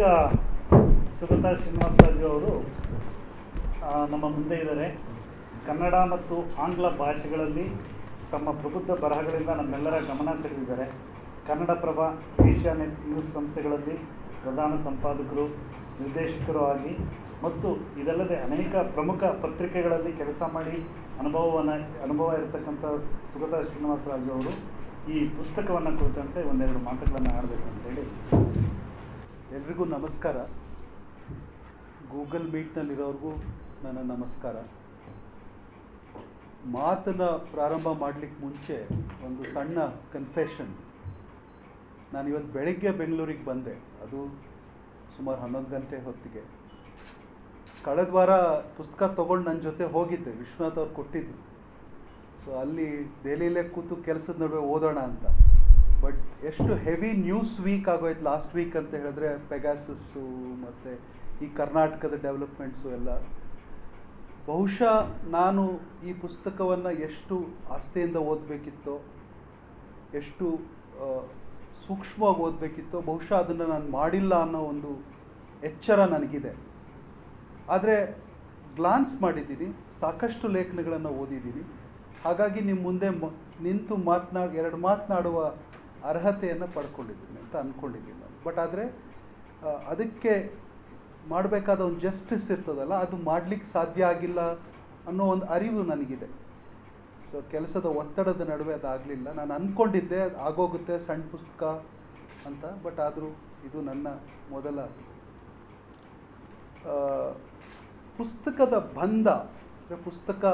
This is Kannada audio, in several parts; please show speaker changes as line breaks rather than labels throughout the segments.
ಈಗ ಸುಗತಾ ಶ್ರೀನಿವಾಸಾಜು ಅವರು ನಮ್ಮ ಮುಂದೆ ಇದ್ದಾರೆ. ಕನ್ನಡ ಮತ್ತು ಆಂಗ್ಲ ಭಾಷೆಗಳಲ್ಲಿ ತಮ್ಮ ಪ್ರಬುದ್ಧ ಬರಹಗಳಿಂದ ನಮ್ಮೆಲ್ಲರ ಗಮನ ಸೆಳೆದಿದ್ದಾರೆ. ಕನ್ನಡಪ್ರಭ ಏಷ್ಯಾನೆಟ್ ನ್ಯೂಸ್ ಸಂಸ್ಥೆಗಳಲ್ಲಿ ಪ್ರಧಾನ ಸಂಪಾದಕರು, ನಿರ್ದೇಶಕರು ಆಗಿ, ಮತ್ತು ಇದಲ್ಲದೆ ಅನೇಕ ಪ್ರಮುಖ ಪತ್ರಿಕೆಗಳಲ್ಲಿ ಕೆಲಸ ಮಾಡಿ ಅನುಭವವನ್ನು, ಅನುಭವ ಇರತಕ್ಕಂಥ ಸುಗತಾ ಶ್ರೀನಿವಾಸರಾಜು ಅವರು ಈ ಪುಸ್ತಕವನ್ನು ಕುರಿತಂತೆ ಒಂದೆರಡು ಮಾತುಗಳನ್ನು ಆಡಬೇಕು ಅಂತೇಳಿ
ಎಲ್ರಿಗೂ ನಮಸ್ಕಾರ. ಗೂಗಲ್ ಮೀಟ್ನಲ್ಲಿರೋರಿಗೂ ನನ್ನ ನಮಸ್ಕಾರ. ಮಾತನ್ನು ಪ್ರಾರಂಭ ಮಾಡಲಿಕ್ಕೆ ಮುಂಚೆ ಒಂದು ಸಣ್ಣ ಕನ್ಫೆಷನ್ ನಾನು ಇವತ್ತು ಬೆಳಿಗ್ಗೆ ಬೆಂಗಳೂರಿಗೆ ಬಂದೆ. ಅದು ಸುಮಾರು ಹನ್ನೊಂದು ಗಂಟೆ ಹೊತ್ತಿಗೆ. ಕಳೆದ ವಾರ ಪುಸ್ತಕ ತೊಗೊಂಡು ನನ್ನ ಜೊತೆ ಹೋಗಿದ್ದೆ. ವಿಶ್ವನಾಥ್ ಅವ್ರು ಕೊಟ್ಟಿದ್ದು ಸೊ ಅಲ್ಲಿ ದೆಹಲಿಯಲ್ಲೇ ಕೂತು ಕೆಲಸದ ನಡುವೆ ಓದೋಣ ಅಂತ. ಬಟ್ ಎಷ್ಟು ಹೆವಿ ನ್ಯೂಸ್ ವೀಕ್ ಆಗೋಯ್ತು ಲಾಸ್ಟ್ ವೀಕ್ ಅಂತ ಹೇಳಿದ್ರೆ ಪೆಗಾಸಸ್ಸು ಮತ್ತು ಈ ಕರ್ನಾಟಕದ ಡೆವಲಪ್ಮೆಂಟ್ಸು ಎಲ್ಲ. ಬಹುಶಃ ನಾನು ಈ ಪುಸ್ತಕವನ್ನು ಎಷ್ಟು ಆಸ್ತೆಯಿಂದ ಓದಬೇಕಿತ್ತೋ, ಎಷ್ಟು ಸೂಕ್ಷ್ಮವಾಗಿ ಓದಬೇಕಿತ್ತೋ, ಬಹುಶಃ ಅದನ್ನು ನಾನು ಮಾಡಿಲ್ಲ ಅನ್ನೋ ಒಂದು ಎಚ್ಚರ ನನಗಿದೆ. ಆದರೆ ಗ್ಲಾನ್ಸ್ ಮಾಡಿದ್ದೀನಿ, ಸಾಕಷ್ಟು ಲೇಖನಗಳನ್ನು ಓದಿದ್ದೀನಿ. ಹಾಗಾಗಿ ನಿಮ್ಮ ಮುಂದೆ ಮ, ನಿಂತು ಮಾತನಾಡಿ ಎರಡು ಮಾತನಾಡುವ ಅರ್ಹತೆಯನ್ನು ಪಡ್ಕೊಂಡಿದ್ದೀನಿ ಅಂತ ಅಂದ್ಕೊಂಡಿದ್ದೀನಿ ನಾನು ಬಟ್ ಆದರೆ ಅದಕ್ಕೆ ಮಾಡಬೇಕಾದ ಒಂದು ಜಸ್ಟಿಸ್ ಇರ್ತದಲ್ಲ, ಅದು ಮಾಡಲಿಕ್ಕೆ ಸಾಧ್ಯ ಆಗಿಲ್ಲ ಅನ್ನೋ ಒಂದು ಅರಿವು ನನಗಿದೆ. ಸೊ ಕೆಲಸದ ಒತ್ತಡದ ನಡುವೆ ಅದಾಗಲಿಲ್ಲ. ನಾನು ಅಂದ್ಕೊಂಡಿದ್ದೆ ಅದು ಆಗೋಗುತ್ತೆ ಸಣ್ಣ ಪುಸ್ತಕ ಅಂತ. ಬಟ್ ಆದರೂ ಇದು ನನ್ನ ಮೊದಲ ಪುಸ್ತಕದ ಬಂಧ ಅಂದರೆ ಪುಸ್ತಕ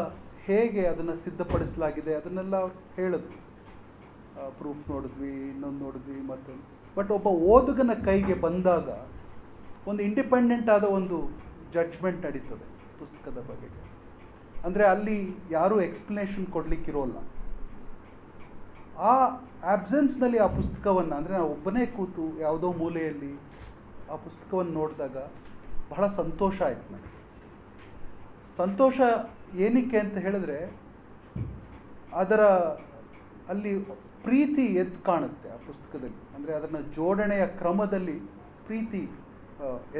ಹೇಗೆ ಅದನ್ನು ಸಿದ್ಧಪಡಿಸಲಾಗಿದೆ, ಅದನ್ನೆಲ್ಲ ಹೇಳಿದ್ವಿ ಪ್ರೂಫ್ ನೋಡಿದ್ವಿ, ಇನ್ನೊಂದು ನೋಡಿದ್ವಿ ಮತ್ತೊಂದು ಬಟ್ ಒಬ್ಬ ಓದುಗನ ಕೈಗೆ ಬಂದಾಗ ಒಂದು ಇಂಡಿಪೆಂಡೆಂಟ್ ಆದ ಒಂದು ಜಡ್ಜ್ಮೆಂಟ್ ನಡೀತದೆ ಪುಸ್ತಕದ ಬಗ್ಗೆ. ಅಂದರೆ ಅಲ್ಲಿ ಯಾರೂ ಎಕ್ಸ್ಪ್ಲನೇಷನ್ ಕೊಡಲಿಕ್ಕಿರೋಲ್ಲ. ಆ ಆಬ್ಸೆನ್ಸ್ನಲ್ಲಿ ಆ ಪುಸ್ತಕವನ್ನು, ಅಂದರೆ ನಾವು ಒಬ್ಬನೇ ಕೂತು ಯಾವುದೋ ಮೂಲೆಯಲ್ಲಿ ಆ ಪುಸ್ತಕವನ್ನು ನೋಡಿದಾಗ ಬಹಳ ಸಂತೋಷ ಆಯ್ತು ನನಗೆ. ಸಂತೋಷ ಏನಕ್ಕೆ ಅಂತ ಹೇಳಿದ್ರೆ ಅದರ ಅಲ್ಲಿ ಪ್ರೀತಿ ಎದ್ದು ಕಾಣುತ್ತೆ ಆ ಪುಸ್ತಕದಲ್ಲಿ. ಅಂದರೆ ಅದನ್ನು ಜೋಡಣೆಯ ಕ್ರಮದಲ್ಲಿ ಪ್ರೀತಿ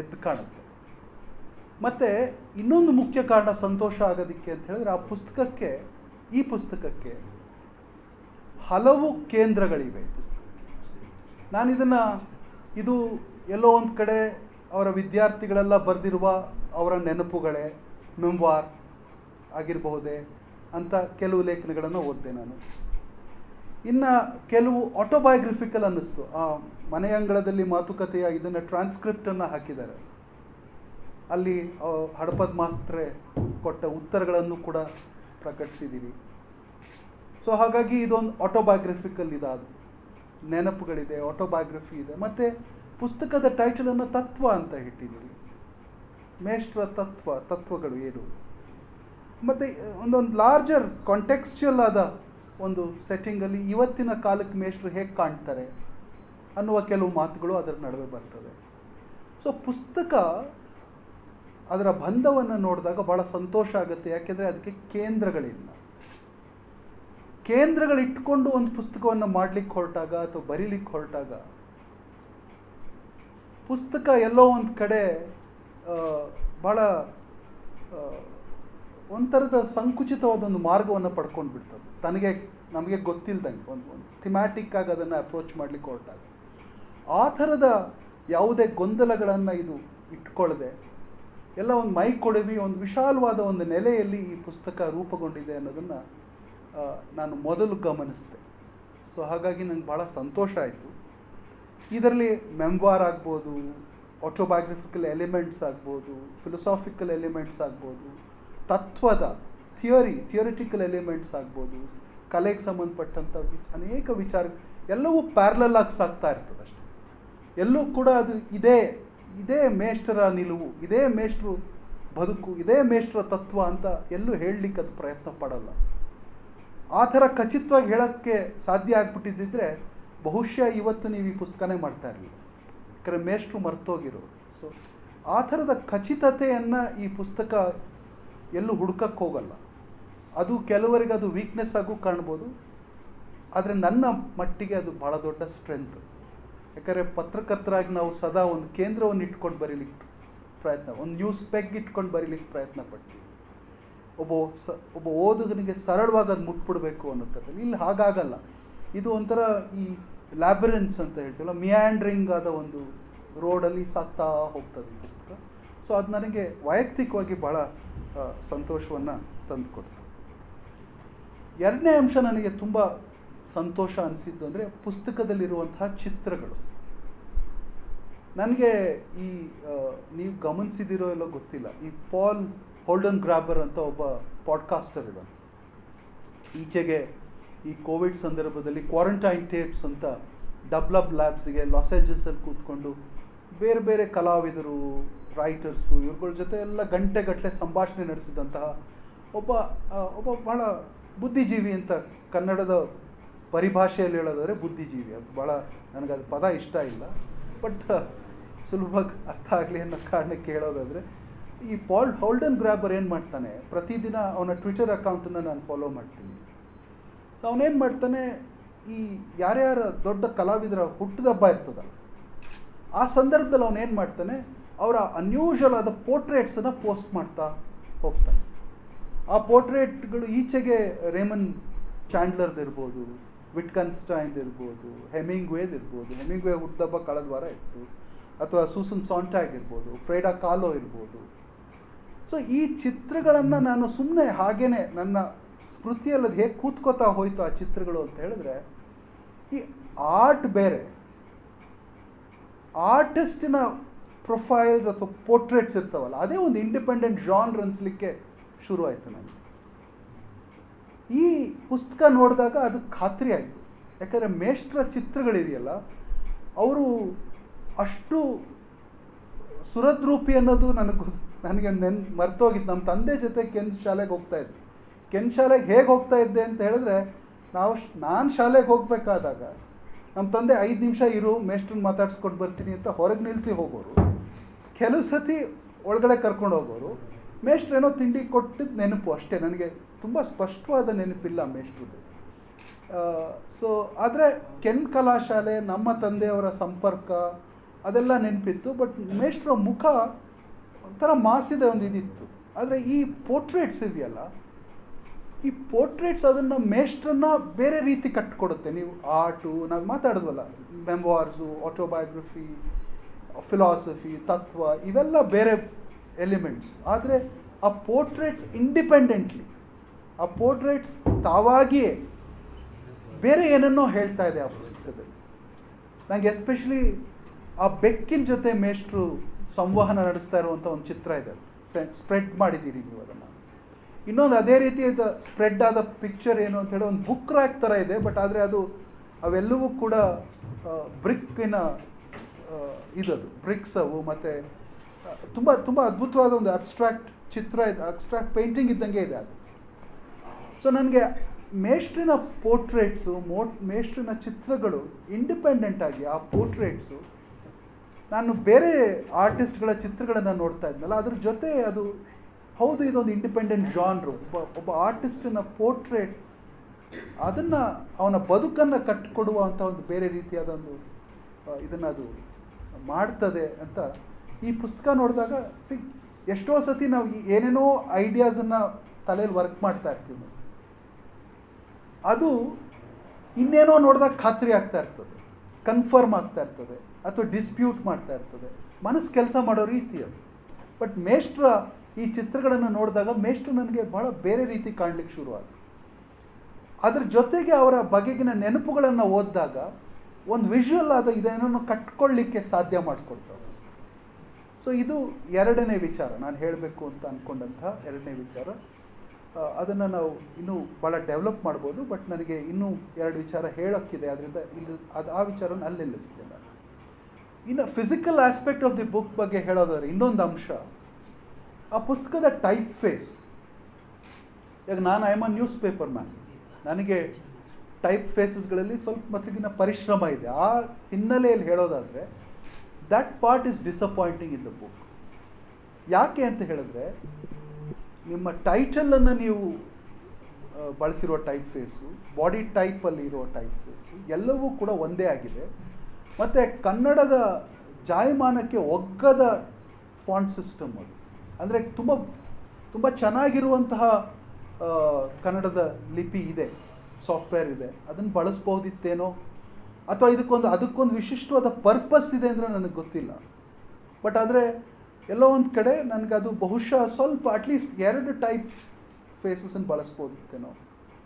ಎದ್ದು ಕಾಣುತ್ತೆ. ಮತ್ತು ಇನ್ನೊಂದು ಮುಖ್ಯ ಕಾರಣ ಸಂತೋಷ ಆಗೋದಕ್ಕೆ ಅಂತ ಹೇಳಿದ್ರೆ ಆ ಪುಸ್ತಕಕ್ಕೆ, ಈ ಪುಸ್ತಕಕ್ಕೆ ಹಲವು ಕೇಂದ್ರಗಳಿವೆ ನಾನು ಇದನ್ನು, ಇದು ಎಲ್ಲೋ ಒಂದು ಕಡೆ ಅವರ ವಿದ್ಯಾರ್ಥಿಗಳೆಲ್ಲ ಬರೆದಿರುವ ಅವರ ನೆನಪುಗಳೇ ಮೆಮ್ವಾರ್ ಆಗಿರಬಹುದೇ ಅಂತ ಕೆಲವು ಲೇಖನಗಳನ್ನು ಓದಿದೆ ನಾನು. ಇನ್ನು ಕೆಲವು ಆಟೋಬಯೋಗ್ರಫಿಕಲ್ ಅನ್ನಿಸ್ತು. ಆ ಮನೆ ಅಂಗಳದಲ್ಲಿ ಮಾತುಕತೆಯ ಇದನ್ನು ಟ್ರಾನ್ಸ್ಕ್ರಿಪ್ಟನ್ನು ಹಾಕಿದ್ದಾರೆ. ಅಲ್ಲಿ ಹಡಪದ ಮಾಸ್ತ್ರೆ ಕೊಟ್ಟ ಉತ್ತರಗಳನ್ನು ಕೂಡ ಪ್ರಕಟಿಸಿದ್ದೀವಿ ಸೊ ಹಾಗಾಗಿ ಇದೊಂದು ಆಟೋಬಯೋಗ್ರಫಿಕಲ್ ಇದಾದ ನೆನಪುಗಳಿದೆ ಆಟೋಬಯೋಗ್ರಫಿ ಇದೆ. ಮತ್ತು ಪುಸ್ತಕದ ಟೈಟಲನ್ನು ತತ್ವ ಅಂತ ಇಟ್ಟಿದ್ದೀವಿ. ಮೇಷ್ಟ್ರ ತತ್ವ, ತತ್ವಗಳು ಏನು? ಮತ್ತು ಒಂದೊಂದು ಲಾರ್ಜರ್ ಕಾಂಟೆಕ್ಸ್ಚುಯಲ್ ಆದ ಒಂದು ಸೆಟ್ಟಿಂಗಲ್ಲಿ ಇವತ್ತಿನ ಕಾಲಕ್ಕೆ ಮೇಷ್ಟ್ರು ಹೇಗೆ ಕಾಣ್ತಾರೆ ಅನ್ನುವ ಕೆಲವು ಮಾತುಗಳು ಅದರ ನಡುವೆ ಬರ್ತದೆ ಸೊ ಪುಸ್ತಕ ಅದರ ಬಂಧವನ್ನು ನೋಡಿದಾಗ ಭಾಳ ಸಂತೋಷ ಆಗುತ್ತೆ. ಯಾಕೆಂದರೆ ಅದಕ್ಕೆ ಕೇಂದ್ರಗಳಿಲ್ಲ. ಕೇಂದ್ರಗಳಿಟ್ಕೊಂಡು ಒಂದು ಪುಸ್ತಕವನ್ನು ಮಾಡಲಿಕ್ಕೆ ಹೊರಟಾಗ ಅಥವಾ ಬರೀಲಿಕ್ಕೆ ಹೊರಟಾಗ ಪುಸ್ತಕ ಎಲ್ಲೋ ಒಂದು ಕಡೆ ಭಾಳ ಒಂಥರದ ಸಂಕುಚಿತವಾದ ಒಂದು ಮಾರ್ಗವನ್ನು ಪಡ್ಕೊಂಡು ಬಿಡ್ತದೆ. ತನಗೆ ನಮಗೆ ಗೊತ್ತಿಲ್ಲದಂಗೆ ಒಂದು ಒಂದು ಥಿಮ್ಯಾಟಿಕ್ ಆಗಿ ಅದನ್ನು ಅಪ್ರೋಚ್ ಮಾಡಲಿಕ್ಕೆ ಹೊರಟಾಗ. ಆ ಥರದ ಯಾವುದೇ ಗೊಂದಲಗಳನ್ನು ಇದು ಇಟ್ಕೊಳ್ಳದೆ ಎಲ್ಲ ಒಂದು ಮೈ ಕೊಡವಿ, ಒಂದು ವಿಶಾಲವಾದ ಒಂದು ನೆಲೆಯಲ್ಲಿ ಈ ಪುಸ್ತಕ ರೂಪುಗೊಂಡಿದೆ ಅನ್ನೋದನ್ನು ನಾನು ಮೊದಲು ಗಮನಿಸಿದೆ. ಸೊ ಹಾಗಾಗಿ ನಂಗೆ ಭಾಳ ಸಂತೋಷ ಆಯಿತು. ಇದರಲ್ಲಿ ಮೆಂಬಾರ್ ಆಗ್ಬೋದು ಆಟೋಬಯೋಗ್ರಫಿಕಲ್ ಎಲಿಮೆಂಟ್ಸ್ ಆಗ್ಬೋದು ಫಿಲಸಾಫಿಕಲ್ ಎಲಿಮೆಂಟ್ಸ್ ಆಗ್ಬೋದು ತತ್ವದ ಥಿಯರಿ ಥಿಯರಿಟಿಕಲ್ ಎಲಿಮೆಂಟ್ಸ್ ಆಗ್ಬೋದು, ಕಲೆಗೆ ಸಂಬಂಧಪಟ್ಟಂಥ ಅನೇಕ ವಿಚಾರ, ಎಲ್ಲವೂ ಪ್ಯಾರಲಲ್ ಆಗಿ ಸಾಗ್ತಾ ಇರ್ತದೆ ಅಷ್ಟೇ. ಎಲ್ಲೂ ಕೂಡ ಅದು ಇದೇ ಇದೇ ಮೇಷ್ಟ್ರ ನಿಲುವು, ಇದೇ ಮೇಷ್ಟ್ರು ಬದುಕು, ಇದೇ ಮೇಷ್ಟ್ರ ತತ್ವ ಅಂತ ಎಲ್ಲೂ ಹೇಳಲಿಕ್ಕೆ ಅದು ಪ್ರಯತ್ನ ಪಡಲ್ಲ. ಆ ಥರ ಖಚಿತವಾಗಿ ಹೇಳೋಕ್ಕೆ ಸಾಧ್ಯ ಆಗ್ಬಿಟ್ಟಿದ್ದಿದ್ರೆ ಬಹುಶಃ ಇವತ್ತು ನೀವು ಈ ಪುಸ್ತಕನೇ ಮಾಡ್ತಾ ಇರಲಿಲ್ಲ ಯಾಕಂದರೆ ಮೇಷ್ಟ್ರು ಮರ್ತೋಗಿರೋರು. ಸೊ ಆ ಥರದ ಖಚಿತತೆಯನ್ನು ಈ ಪುಸ್ತಕ ಎಲ್ಲೂ ಹುಡ್ಕಕ್ಕೆ ಹೋಗಲ್ಲ. ಅದು ಕೆಲವರಿಗೆ ಅದು ವೀಕ್ನೆಸ್ ಆಗೂ ಕಾಣ್ಬೋದು. ಆದರೆ ನನ್ನ ಮಟ್ಟಿಗೆ ಅದು ಭಾಳ ದೊಡ್ಡ ಸ್ಟ್ರೆಂತ್ ಯಾಕಂದರೆ ಪತ್ರಕರ್ತರಾಗಿ ನಾವು ಸದಾ ಒಂದು ಕೇಂದ್ರವನ್ನು ಇಟ್ಕೊಂಡು ಬರೀಲಿಕ್ಕೆ ಪ್ರಯತ್ನ, ಒಂದು ನ್ಯೂಸ್ ಪೆಗ್ ಇಟ್ಕೊಂಡು ಬರೀಲಿಕ್ಕೆ ಪ್ರಯತ್ನ ಪಡ್ತೀವಿ. ಒಬ್ಬ ಸ, ಒಬ್ಬ ಓದುಗನಿಗೆ ಸರಳವಾಗಿ ಅದು ಮುಟ್ಬಿಡ್ಬೇಕು ಅನ್ನೋ ಥರದಲ್ಲಿ ಇಲ್ಲಿ, ಹಾಗಾಗಲ್ಲ. ಇದು ಒಂಥರ ಈ ಲ್ಯಾಬರೆನ್ಸ್ ಅಂತ ಹೇಳ್ತೀವಲ್ಲ ಮಿಯಾಂಡ್ರಿಂಗ್ ಆದ ಒಂದು ರೋಡಲ್ಲಿ ಸಾಕ್ತಾ ಹೋಗ್ತದೆ ಸೊ ಅದು ನನಗೆ ವೈಯಕ್ತಿಕವಾಗಿ ಭಾಳ ಸಂತೋಷವನ್ನು ತಂದುಕೊಡ್ತು. ಎರಡನೇ ಅಂಶ ನನಗೆ ತುಂಬ ಸಂತೋಷ ಅನಿಸಿದ್ದು ಅಂದರೆ ಪುಸ್ತಕದಲ್ಲಿರುವಂತಹ ಚಿತ್ರಗಳು. ನನಗೆ ಈ ನೀವು ಗಮನಿಸಿದಿರೋ ಎಲ್ಲೋ ಗೊತ್ತಿಲ್ಲ. ಈ ಪಾಲ್ ಹೋಲ್ಡನ್ ಗ್ರಾಬರ್ ಅಂತ ಒಬ್ಬ ಪಾಡ್ಕಾಸ್ಟರ್ ಇದ್ದಾನೆ. ಈಚೆಗೆ ಈ ಕೋವಿಡ್ ಸಂದರ್ಭದಲ್ಲಿ ಕ್ವಾರಂಟೈನ್ ಟೇಪ್ಸ್ ಅಂತ ಡಬ್ಲಬ್ ಲ್ಯಾಬ್ಸ್ಗೆ ಲಾಸ್ ಏಂಜಲ್ಸಲ್ಲಿ ಕೂತ್ಕೊಂಡು ಬೇರೆ ಬೇರೆ ಕಲಾವಿದರು ರೈಟರ್ಸು ಇವ್ರುಗಳ ಜೊತೆ ಎಲ್ಲ ಗಂಟೆಗಟ್ಟಲೆ ಸಂಭಾಷಣೆ ನಡೆಸಿದಂತಹ ಒಬ್ಬ ಒಬ್ಬ ಭಾಳ ಬುದ್ಧಿಜೀವಿ ಅಂತ ಕನ್ನಡದ ಪರಿಭಾಷೆಯಲ್ಲಿ ಹೇಳೋದಾದರೆ ಬುದ್ಧಿಜೀವಿ. ಅದು ಭಾಳ ಅದು ಪದ ಇಷ್ಟ ಇಲ್ಲ. ಬಟ್ ಸುಲಭವಾಗಿ ಅರ್ಥ ಆಗಲಿ ಅನ್ನೋ ಕಾರಣಕ್ಕೆ ಹೇಳೋದಾದರೆ ಈ ಪಾಲ್ ಹೋಲ್ಡನ್ ಗ್ರಾಬರ್ ಏನು ಮಾಡ್ತಾನೆ? ಪ್ರತಿದಿನ ಅವನ ಟ್ವಿಟರ್ ಅಕೌಂಟನ್ನು ನಾನು ಫಾಲೋ ಮಾಡ್ತೀನಿ. ಸೊ ಅವನೇನು ಮಾಡ್ತಾನೆ? ಈ ಯಾರ್ಯಾರ ದೊಡ್ಡ ಕಲಾವಿದರ ಹುಟ್ಟಿದಬ್ಬ ಇರ್ತದ ಆ ಸಂದರ್ಭದಲ್ಲಿ ಅವನೇನು ಮಾಡ್ತಾನೆ? ಅವರ ಅನ್ಯೂಷಲ್ ಆದ ಪೋರ್ಟ್ರೇಟ್ಸನ್ನು ಪೋಸ್ಟ್ ಮಾಡ್ತಾ ಹೋಗ್ತಾರೆ ಆ ಪೋರ್ಟ್ರೇಟ್ಗಳು ಈಚೆಗೆ ರೇಮನ್ ಚಾಂಡ್ಲರ್ದು ಇರ್ಬೋದು ವಿಟ್ಕನ್ಸ್ಟೈನ್ ಇರ್ಬೋದು ಹೆಮಿಂಗ್ ವೇದ್ ಇರ್ಬೋದು ಹೆಮಿಂಗ್ ವೇ ಹುಟ್ಟಬ್ಬ ಕಳೆದ ವಾರ ಇತ್ತು. ಅಥವಾ ಸೂಸನ್ ಸಾಂಟ್ಯಾಗ್ ಇರ್ಬೋದು ಫ್ರೇಡಾ ಕಾಲೋ ಇರ್ಬೋದು. ಸೊ ಈ ಚಿತ್ರಗಳನ್ನು ನಾನು ಸುಮ್ಮನೆ ಹಾಗೇನೆ ನನ್ನ ಸ್ಮೃತಿಯಲ್ಲಿ ಅದು ಹೇಗೆ ಕೂತ್ಕೋತಾ ಹೋಯ್ತು ಆ ಚಿತ್ರಗಳು ಅಂತ ಹೇಳಿದ್ರೆ ಈ ಆರ್ಟ್ ಬೇರೆ. ಆರ್ಟಿಸ್ಟಿನ ಪ್ರೊಫೈಲ್ಸ್ ಅಥವಾ ಪೋರ್ಟ್ರೇಟ್ಸ್ ಇರ್ತಾವಲ್ಲ, ಅದೇ ಒಂದು ಇಂಡಿಪೆಂಡೆಂಟ್ ಜಾನ್ರ್ ಅನ್ಸ್ಲಿಕ್ಕೆ ಶುರು ಆಯಿತು ನನಗೆ ಈ ಪುಸ್ತಕ ನೋಡಿದಾಗ ಅದು ಖಾತ್ರಿ ಆಯಿತು. ಯಾಕಂದರೆ ಮೇಷ್ಟ್ರ ಚಿತ್ರಗಳಿದೆಯಲ್ಲ, ಅವರು ಅಷ್ಟು ಸುರದ್ರೂಪಿ ಅನ್ನೋದು ನನಗೆ ನನಗೆ ನೆನ್, ಮರ್ತೋಗಿತ್ತು. ನಮ್ಮ ತಂದೆ ಜೊತೆ ಕೆನ್ ಶಾಲೆಗೆ ಹೋಗ್ತಾ ಇದ್ದೆ. ಕೆನ್ ಶಾಲೆಗೆ ಹೇಗೆ ಹೋಗ್ತಾ ಇದ್ದೆ ಅಂತ ಹೇಳಿದ್ರೆ, ನಾವು ನಾನು ಶಾಲೆಗೆ ಹೋಗಬೇಕಾದಾಗ, ನಮ್ಮ ತಂದೆ ಐದು ನಿಮಿಷ ಇರು ಮೇಷ್ಟ್ರನ್ನ ಮಾತಾಡ್ಸ್ಕೊಂಡು ಬರ್ತೀನಿ ಅಂತ ಹೊರಗೆ ನಿಲ್ಲಿಸಿ ಹೋಗೋರು. ಕೆಲವು ಸತಿ ಒಳಗಡೆ ಕರ್ಕೊಂಡು ಹೋಗೋರು ಮೇಷ್ಟ್ರೇನೋ ತಿಂಡಿ ಕೊಟ್ಟಿದ್ದು ನೆನಪು ಅಷ್ಟೇ, ನನಗೆ ತುಂಬ ಸ್ಪಷ್ಟವಾದ ನೆನಪಿಲ್ಲ ಮೇಷ್ಟ್ರದ್ದು. ಸೊ ಆದರೆ ಕೆನ್ ಕಲಾಶಾಲೆ, ನಮ್ಮ ತಂದೆಯವರ ಸಂಪರ್ಕ, ಅದೆಲ್ಲ ನೆನಪಿತ್ತು ಬಟ್ ಮೇಷ್ಟ್ರ ಮುಖ ಒಂಥರ ಮಾಸಿದ ಒಂದು ಇದಿತ್ತು ಆದರೆ ಈ ಪೋರ್ಟ್ರೇಟ್ಸ್ ಇದೆಯಲ್ಲ ಈ ಪೋರ್ಟ್ರೇಟ್ಸ್ ಅದನ್ನು ಮೇಷ್ಟ್ರನ್ನ ಬೇರೆ ರೀತಿ ಕಟ್ಕೊಡುತ್ತೆ. ನೀವು ಆರ್ಟು ನಾವು ಮಾತಾಡಿದ್ವಲ್ಲ ಮೆಮೋರ್ಸು ಆಟೋಬಯೋಗ್ರಫಿ ಫಿಲಾಸಫಿ ತತ್ವ ಇವೆಲ್ಲ ಬೇರೆ ಎಲಿಮೆಂಟ್ಸ್ ಆದರೆ ಆ ಪೋರ್ಟ್ರೇಟ್ಸ್ ಇಂಡಿಪೆಂಡೆಂಟ್ಲಿ ಆ ಪೋರ್ಟ್ರೇಟ್ಸ್ ತಾವಾಗಿಯೇ ಬೇರೆ ಏನನ್ನೋ ಹೇಳ್ತಾ ಇದೆ ಆ ಪುಸ್ತಕದಲ್ಲಿ. ನನಗೆ ಎಸ್ಪೆಷಲಿ ಆ ಬೆಕ್ಕಿನ ಜೊತೆ ಮೇಷ್ಟ್ರು ಸಂವಹನ ನಡೆಸ್ತಾ ಇರುವಂಥ ಒಂದು ಚಿತ್ರ ಇದೆ. ಸ್ಪ್ರೆಡ್ ಮಾಡಿದ್ದೀರಿ ನೀವು ಅದನ್ನು. ಇನ್ನೊಂದು ಅದೇ ರೀತಿ ಸ್ಪ್ರೆಡ್ ಆದ ಪಿಕ್ಚರ್ ಏನು ಅಂತ ಹೇಳಿ ಒಂದು ಬುಕ್ ರ್ಯಾಕ್ ಥರ ಇದೆ ಬಟ್ ಆದರೆ ಅದು ಅವೆಲ್ಲವೂ ಕೂಡ ಬ್ರಿಕ್ಕಿನ ಇದದು ಬ್ರಿಕ್ಸ್ ಅವು ಮತ್ತು ತುಂಬ ತುಂಬ ಅದ್ಭುತವಾದ ಒಂದು ಅಬ್ಸ್ಟ್ರಾಕ್ಟ್ ಚಿತ್ರ ಇದೆ. ಅಬ್ಸ್ಟ್ರಾಕ್ಟ್ ಪೇಂಟಿಂಗ್ ಇದ್ದಂಗೆ ಇದೆ ಅದು. ಸೊ ನನಗೆ ಮೇಷ್ಟ್ರಿನ ಪೋರ್ಟ್ರೇಟ್ಸು ಮೋಟ್, ಮೇಷ್ಟ್ರಿನ ಚಿತ್ರಗಳು ಇಂಡಿಪೆಂಡೆಂಟ್ ಆಗಿ ಆ ಪೋರ್ಟ್ರೇಟ್ಸು ನಾನು ಬೇರೆ ಆರ್ಟಿಸ್ಟ್ಗಳ ಚಿತ್ರಗಳನ್ನು ನೋಡ್ತಾ ಇದ್ನಲ್ಲ, ಅದ್ರ ಜೊತೆ ಅದು, ಹೌದು, ಇದೊಂದು ಇಂಡಿಪೆಂಡೆಂಟ್ ಜಾನ್ರು ಒಬ್ಬ ಒಬ್ಬ ಆರ್ಟಿಸ್ಟಿನ ಪೋರ್ಟ್ರೇಟ್ ಅದನ್ನು ಅವನ ಬದುಕನ್ನು ಕಟ್ಟಿಕೊಡುವಂಥ ಒಂದು ಬೇರೆ ರೀತಿಯಾದ ಒಂದು ಇದನ್ನು ಅದು ಮಾಡ್ತದೆ ಅಂತ ಈ ಪುಸ್ತಕ ನೋಡಿದಾಗ ಸಿ, ಎಷ್ಟೋ ಸತಿ ನಾವು ಏನೇನೋ ಐಡಿಯಾಸನ್ನು ತಲೆಯಲ್ಲಿ ವರ್ಕ್ ಮಾಡ್ತಾ ಇರ್ತೀವಿ. ಅದು ಇನ್ನೇನೋ ನೋಡಿದಾಗ ಖಾತ್ರಿ ಆಗ್ತಾ ಇರ್ತದೆ. ಕನ್ಫರ್ಮ್ ಆಗ್ತಾ ಇರ್ತದೆ. ಅಥವಾ ಡಿಸ್ಪ್ಯೂಟ್ ಮಾಡ್ತಾ ಇರ್ತದೆ. ಮನಸ್ಸು ಕೆಲಸ ಮಾಡೋ ರೀತಿ ಅದು. ಬಟ್ ಮೇಷ್ಟ್ರ ಈ ಚಿತ್ರಗಳನ್ನು ನೋಡಿದಾಗ ಮೇಷ್ಟ್ರು ನನಗೆ ಬಹಳ ಬೇರೆ ರೀತಿ ಕಾಣಲಿಕ್ಕೆ ಶುರುವಾಯಿತು ಅದ್ರ ಜೊತೆಗೆ ಅವರ ಬಗೆಗಿನ ನೆನಪುಗಳನ್ನು ಓದಿದಾಗ ಒಂದು ವಿಷುವಲ್ ಆದ ಇದೇನನ್ನು ಕಟ್ಕೊಳ್ಳಿಕ್ಕೆ ಸಾಧ್ಯ ಮಾಡಿಕೊಡ್ತಾರೆ ಸೊ ಇದು ಎರಡನೇ ವಿಚಾರ. ನಾನು ಹೇಳಬೇಕು ಅಂತ ಅಂದ್ಕೊಂಡಂತಹ ಎರಡನೇ ವಿಚಾರ. ಅದನ್ನು ನಾವು ಇನ್ನೂ ಭಾಳ ಡೆವಲಪ್ ಮಾಡ್ಬೋದು ಬಟ್ ನನಗೆ ಇನ್ನೂ ಎರಡು ವಿಚಾರ ಹೇಳೋಕ್ಕಿದೆ ಅದರಿಂದ ಇಲ್ಲಿ ಅದು ಆ ವಿಚಾರನ ಅಲ್ಲಿ ನಿಲ್ಲಿಸಿದೆ ನಾನು. ಇನ್ನು physical aspect of the book ಬಗ್ಗೆ ಹೇಳೋದಾದ್ರೆ, ಇನ್ನೊಂದು ಅಂಶ. ಆ ಪುಸ್ತಕದ ಟೈಪ್ ಫೇಸ್ ಈಗ ನಾನು I am a newspaper man ನನಗೆ ಟೈಪ್ ಫೇಸಸ್ಗಳಲ್ಲಿ ಸ್ವಲ್ಪ ಮಟ್ಟಿಗಿನ ಪರಿಶ್ರಮ ಇದೆ. ಆ ಹಿನ್ನೆಲೆಯಲ್ಲಿ ಹೇಳೋದಾದರೆ that part is disappointing in the book ಯಾಕೆ ಅಂತ ಹೇಳಿದ್ರೆ, ನಿಮ್ಮ ಟೈಟಲನ್ನು ನೀವು ಬಳಸಿರೋ ಟೈಪ್ ಫೇಸು ಬಾಡಿ ಟೈಪಲ್ಲಿ ಇರೋ ಟೈಪ್ ಫೇಸು ಎಲ್ಲವೂ ಕೂಡ ಒಂದೇ ಆಗಿದೆ. ಮತ್ತು ಕನ್ನಡದ ಜಾಯಮಾನಕ್ಕೆ ಒಗ್ಗದ ಫಾಂಟ್ ಸಿಸ್ಟಮ್ ಅದು. ಅಂದರೆ ತುಂಬ ತುಂಬ ಚೆನ್ನಾಗಿರುವಂತಹ ಕನ್ನಡದ ಲಿಪಿ ಇದೆ. ಸಾಫ್ಟ್ವೇರ್ ಇದೆ. ಅದನ್ನು ಬಳಸ್ಬೋದಿತ್ತೇನೋ ಅಥವಾ ಇದಕ್ಕೊಂದು, ಅದಕ್ಕೊಂದು ವಿಶಿಷ್ಟವಾದ ಪರ್ಪಸ್ ಇದೆ ಅಂದರೆ ನನಗೆ ಗೊತ್ತಿಲ್ಲ. ಬಟ್ ಆದರೆ ಎಲ್ಲೋ ಒಂದು ಕಡೆ ನನಗೆ ಅದು ಬಹುಶಃ ಸ್ವಲ್ಪ ಅಟ್ಲೀಸ್ಟ್ ಎರಡು ಟೈಪ್ ಫೇಸಸನ್ನು ಬಳಸ್ಬೋದಿತ್ತೇನೋ.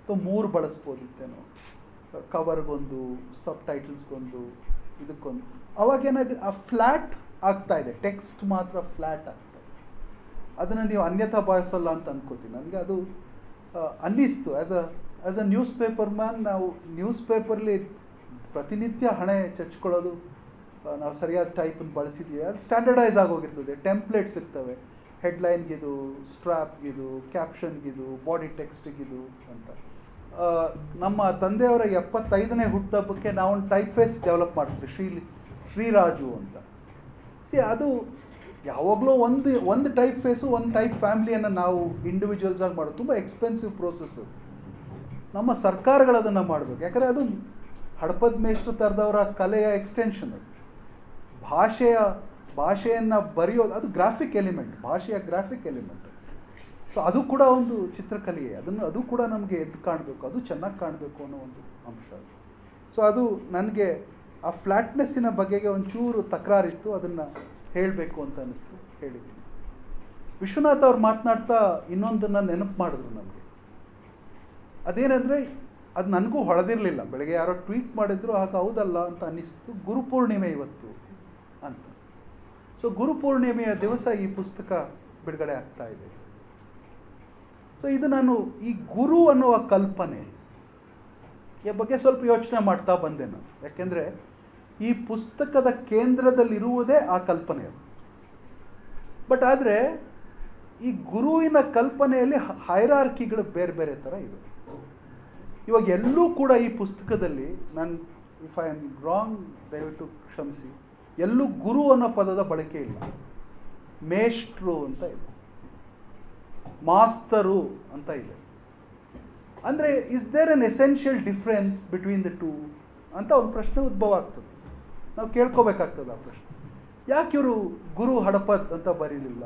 ಅಥವಾ ಮೂರು ಬಳಸ್ಬೋದಿತ್ತೇನೋ. ಕವರ್ಗೊಂದು ಸಬ್ ಟೈಟಲ್ಸ್ಗೊಂದು ಇದಕ್ಕೊಂದು. ಅವಾಗ ಏನಾಗ, ಆ ಫ್ಲ್ಯಾಟ್ ಆಗ್ತಾ ಇದೆ. ಟೆಕ್ಸ್ಟ್ ಮಾತ್ರ ಫ್ಲ್ಯಾಟ್ ಆಗ್ತಾ ಇದೆ. ಅದನ್ನು ನೀವು ಅನ್ಯಥಾ ಭಾವಿಸಲ್ಲ ಅಂತ ಅನ್ಕೋತೀನಿ. ನನಗೆ ಅದು ಅನ್ನಿಸ್ತು. As a as a newspaper man ನಾವು ನ್ಯೂಸ್ ಪೇಪರ್ಲಿ ಪ್ರತಿನಿತ್ಯ ಹಣೆ ಚಚ್ಕೊಳ್ಳೋದು ನಾವು ಸರಿಯಾದ ಟೈಪನ್ನ ಬಳಸಿದ್ವಿ ಅದು ಸ್ಟ್ಯಾಂಡರ್ಡೈಸ್ ಆಗೋಗಿರ್ತದೆ. ಟೆಂಪ್ಲೇಟ್ಸ್ ಇರ್ತವೆ. ಹೆಡ್ಲೈನ್ಗಿದು ಸ್ಟ್ರಾಪ್ಗಿದು ಕ್ಯಾಪ್ಷನ್ಗಿದು ಬಾಡಿ ಟೆಕ್ಸ್ಟ್ಗಿದು ಅಂತ. ನಮ್ಮ ತಂದೆಯವರ ಎಪ್ಪತ್ತೈದನೇ ಹುಟ್ಟುಹಬ್ಬಕ್ಕೆ ನಾವೊಂದು ಟೈಪ್ ಫೇಸ್ ಡೆವಲಪ್ ಮಾಡ್ತೀವಿ. ಶ್ರೀ, ಶ್ರೀರಾಜು ಅಂತ. ಸಿ ಅದು ಯಾವಾಗಲೂ ಒಂದು ಒಂದು ಟೈಪ್ ಫೇಸು ಒಂದು ಟೈಪ್ ಫ್ಯಾಮಿಲಿಯನ್ನು ನಾವು ಇಂಡಿವಿಜುವಲ್ಸಾಗಿ ಮಾಡೋದು. ತುಂಬ ಎಕ್ಸ್ಪೆನ್ಸಿವ್ ಪ್ರೋಸೆಸ್ಸು ನಮ್ಮ ಸರ್ಕಾರಗಳು ಅದನ್ನು ಮಾಡಬೇಕು. ಯಾಕಂದರೆ ಅದು ಹಡಪದ ಮೇಷ್ಟ್ರು ತರದವರ ಕಲೆಯ ಎಕ್ಸ್ಟೆನ್ಷನ್ ಅದು. ಭಾಷೆಯ, ಭಾಷೆಯನ್ನು ಬರೆಯೋದು ಅದು ಗ್ರಾಫಿಕ್ ಎಲಿಮೆಂಟ್ ಭಾಷೆಯ ಗ್ರಾಫಿಕ್ ಎಲಿಮೆಂಟ್ ಸೊ ಅದು ಕೂಡ ಒಂದು ಚಿತ್ರಕಲೆಯೇ. ಅದನ್ನು, ಅದು ಕೂಡ ನಮಗೆ ಎದ್ದು ಕಾಣಬೇಕು. ಅದು ಚೆನ್ನಾಗಿ ಕಾಣಬೇಕು ಅನ್ನೋ ಒಂದು ಅಂಶ ಸೊ ಅದು ನನಗೆ ಆ ಫ್ಲ್ಯಾಟ್ನೆಸ್ಸಿನ ಬಗೆಗೆ ಒಂಚೂರು ತಕರಾರಿತ್ತು. ಅದನ್ನು ಹೇಳಬೇಕು ಅಂತ ಅನ್ನಿಸ್ತು ಹೇಳಿದ್ದೀನಿ. ವಿಶ್ವನಾಥ್ ಅವ್ರು ಮಾತನಾಡ್ತಾ ಇನ್ನೊಂದನ್ನು ನೆನಪು ಮಾಡಿದ್ರು ನಮಗೆ. ಅದೇನೆಂದರೆ ಅದು ನನಗೂ ಹೊಳೆದಿರಲಿಲ್ಲ. ಬೆಳಗ್ಗೆ ಯಾರೋ ಟ್ವೀಟ್ ಮಾಡಿದ್ರು ಹಾಗೆ ಹೌದಲ್ಲ ಅಂತ ಅನ್ನಿಸ್ತು. ಗುರುಪೂರ್ಣಿಮೆ ಇವತ್ತು ಅಂತ. ಸೊ ಗುರುಪೂರ್ಣಿಮೆಯ ದಿವಸ ಈ ಪುಸ್ತಕ ಬಿಡುಗಡೆ ಆಗ್ತಾ ಇದೆ. ಸೊ ಇದು ನಾನು ಈ ಗುರು ಅನ್ನುವ ಕಲ್ಪನೆ ಈ ಬಗ್ಗೆ ಸ್ವಲ್ಪ ಯೋಚನೆ ಮಾಡ್ತಾ ಬಂದೆ ನಾನು. ಯಾಕೆಂದರೆ ಈ ಪುಸ್ತಕದ ಕೇಂದ್ರದಲ್ಲಿರುವುದೇ ಆ ಕಲ್ಪನೆ ಬಟ್ ಆದರೆ ಈ ಗುರುವಿನ ಕಲ್ಪನೆಯಲ್ಲಿ ಹೈರಾರ್ಕಿಗಳು ಬೇರೆ ಬೇರೆ ಥರ ಇವೆ. ಇವಾಗ ಎಲ್ಲೂ ಕೂಡ ಈ ಪುಸ್ತಕದಲ್ಲಿ ನಾನು ಇಫ್ ಐ ಆಮ್ ರಾಂಗ್ ದಯವಿಟ್ಟು ಕ್ಷಮಿಸಿ. ಎಲ್ಲೂ ಗುರು ಅನ್ನೋ ಪದದ ಬಳಕೆ ಇಲ್ಲ. ಮೇಷ್ಟ್ರು ಅಂತ ಇದೆ ಮಾಸ್ತರು ಅಂತ ಇದೆ ಅಂದರೆ is there an essential difference between the two ಅಂತ ಒಂದು ಪ್ರಶ್ನೆ ಉದ್ಭವ ಆಗ್ತದೆ. ನಾವು ಕೇಳ್ಕೋಬೇಕಾಗ್ತದೆ ಆ ಪ್ರಶ್ನೆ. ಯಾಕೆ ಇವರು ಗುರು ಹಡಪದ್ ಅಂತ ಬರೀಲಿಲ್ಲ?